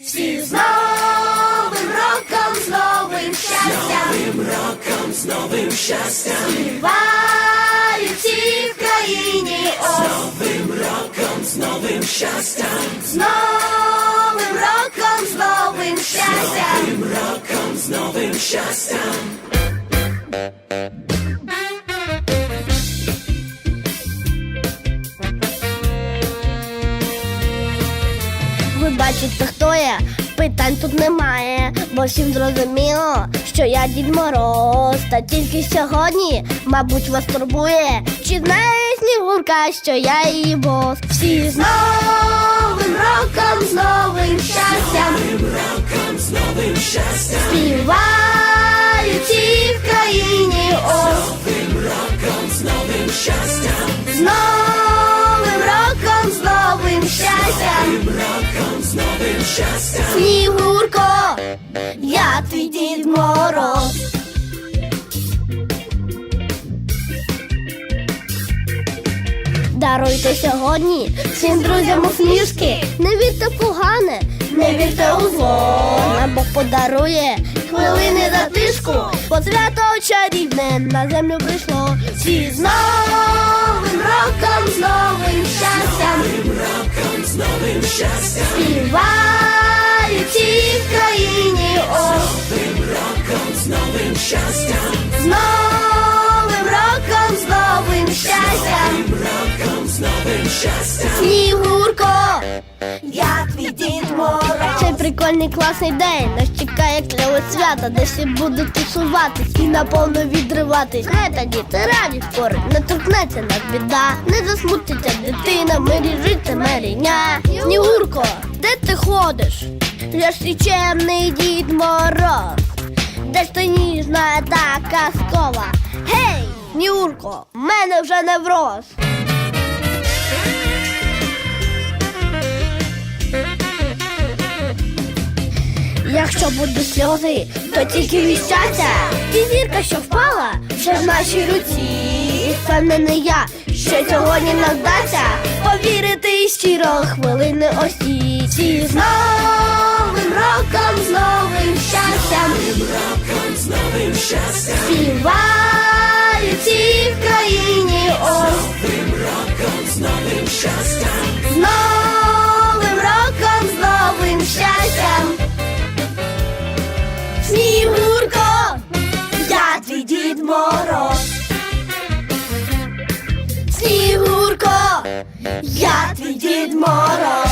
Всі з новим роком, з новим щастям, Новим роком з новим щастям, співають всі в країні ось. новим роком з новим щастям, З новим роком, з новим щастям. новим роком з новим щастям. Ви бачите, хто я? Питань тут немає, бо всім зрозуміло, що я Дід Мороз. Та тільки сьогодні, мабуть, вас турбує. Чи знає Снігурка, що я її бос? Всі З новим роком, з новим щастям, щастям, Снігурко, я твій Дід Мороз. даруйте сьогодні всім друзям усмішки. Не вірте погане, Не вірте у зло, нам Бог подарує хвилини затишку, бо свято чарівне на землю прийшло. всі з новим роком, з новим щастям, новим роком з новим щастям, в країні ось. новим роком з новим щастям, З новим роком, з новим щастям, новим роком з новим щастям, Снігурко, я твій Дід Мороз. Цей прикольний класний день нас чекає кльове свято, де всі будуть тусуватись і наповно відриватись. Знаєте, діти раді спори, не торкнеться нас біда, не засмутиться дитина, мирі жити меріня. Снігурко, ти ходиш? Я ж чемний дід Мороз. Де ж ти ніжна та казкова? Гей, Снігурко, в мене вже невроз. Якщо будуть сльози, то тільки від щастя. І зірка, що впала, вже в нашій руці. І впевнений я, що сьогодні нам вдасться повірити і щиро хвилини ось ці. Ці З новим роком, з новим щастям, новим роком з новим щастям, співають всі в країні. Ось. новим роком з новим щастям, я твій Дід Мороз.